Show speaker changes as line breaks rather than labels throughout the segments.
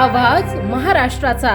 राष्ट्राचा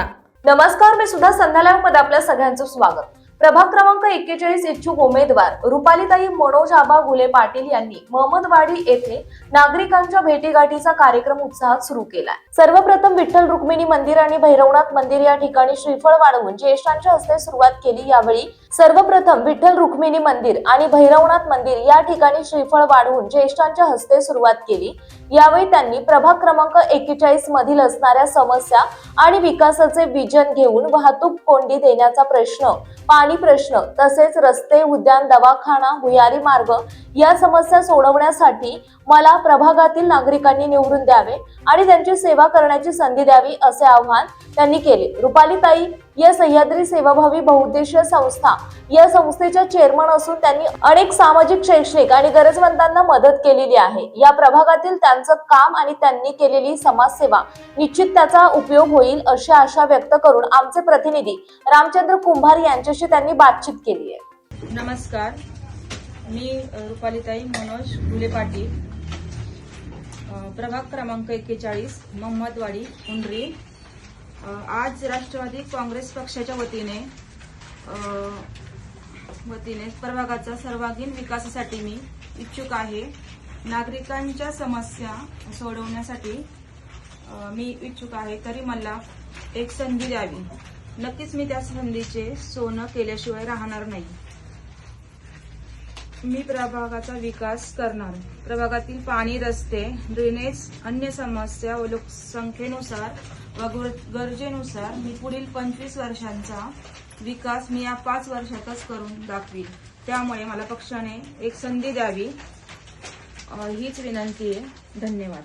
नमस्कार मी सुद्धा संध्यालायमध्ये आपल्या सगळ्यांचं स्वागत. प्रभाग क्रमांक एक्केचाळीस इच्छुक उमेदवार रुपालीताई मनोज आबा गुले पाटील यांनी महमदवाडी येथे नागरिकांच्या भेटीगाठीचा कार्यक्रम उत्साहात सुरू केला सर्वप्रथम विठ्ठल रुक्मिणी मंदिर आणि भैरवनाथ मंदिर या ठिकाणी श्रीफळ वाढवून ज्येष्ठांच्या हस्ते सुरुवात केली. यावेळी सर्वप्रथम विठ्ठल रुक्मिणी मंदिर आणि भैरवनाथ मंदिर या ठिकाणी श्रीफळ वाढवून ज्येष्ठांच्या हस्ते सुरुवात केली. यावेळी त्यांनी प्रभाग क्रमांक एक्केचाळीस मधील असणाऱ्या समस्या आणि विकासाचे विजन घेऊन वाहतूक कोंडी देण्याचा प्रश्न पाणी प्रश्न तसेच रस्ते उद्यान दवाखाना भुयारी मार्ग या समस्या सोडवण्यासाठी मला प्रभागातील नागरिकांनी निवडून द्यावे आणि त्यांची सेवा करण्याची संधी द्यावी असे आवाहन त्यांनी केले. रुपालीताई या सह्याद्री सेवाभावी बहुउद्देशीय संस्था या संस्थेच्या चेअरमन असून त्यांनी अनेक सामाजिक शैक्षणिक आणि गरजवंतांना मदत केलेली आहे. या प्रभागातील त्यांचं काम आणि त्यांनी केलेली समाजसेवा निश्चित त्याचा उपयोग होईल अशी आशा व्यक्त करून आमचे प्रतिनिधी रामचंद्र कुंभार यांच्याशी त्यांनी बातचीत केली आहे.
नमस्कार. मी रुपालीताई मनोज फुले पाटील. प्रभाग क्रमांक एक्केचाळीस मोहम्मदवाडी उंडरी आज राष्ट्रवादी काँग्रेस पक्षाच्या वतीने वतीने प्रभागाचा सर्वांगीण विकासासाठी मी इच्छुक आहे. नागरिकांच्या समस्या सोडवण्यासाठी मी इच्छुक आहे. तरी मला एक संधी द्यावी. नक्कीच मी त्या संधीचे सोनं केल्याशिवाय राहणार नाही. मी प्रभागाचा विकास करणार. प्रभागातील पाणी रस्ते ड्रेनेज अन्य समस्या व लोकसंख्येनुसार व गरजेनुसार मी पुढील पंचवीस वर्षांचा विकास मी या पाच वर्षातच करून दाखवील त्यामुळे मला पक्षाने एक संधी द्यावी. हीच विनंती आहे. धन्यवाद.